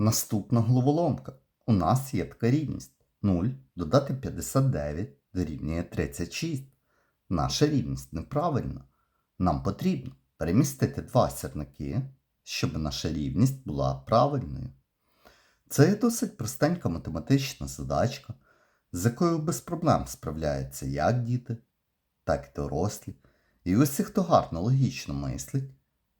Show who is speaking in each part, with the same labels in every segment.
Speaker 1: Наступна головоломка. У нас є така рівність. 0 додати 59 дорівнює 36. Наша рівність неправильна. Нам потрібно перемістити два сірники, щоб наша рівність була правильною. Це досить простенька математична задачка, з якою без проблем справляються як діти, так і дорослі. І усі, хто гарно логічно мислить,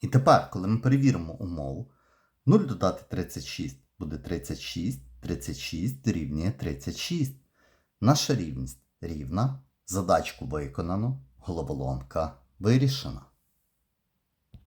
Speaker 1: І тепер, коли ми перевіримо умову, 0 додати 36 буде 36, 36 дорівнює 36. Наша рівність рівна, задачку виконано, головоломка вирішена.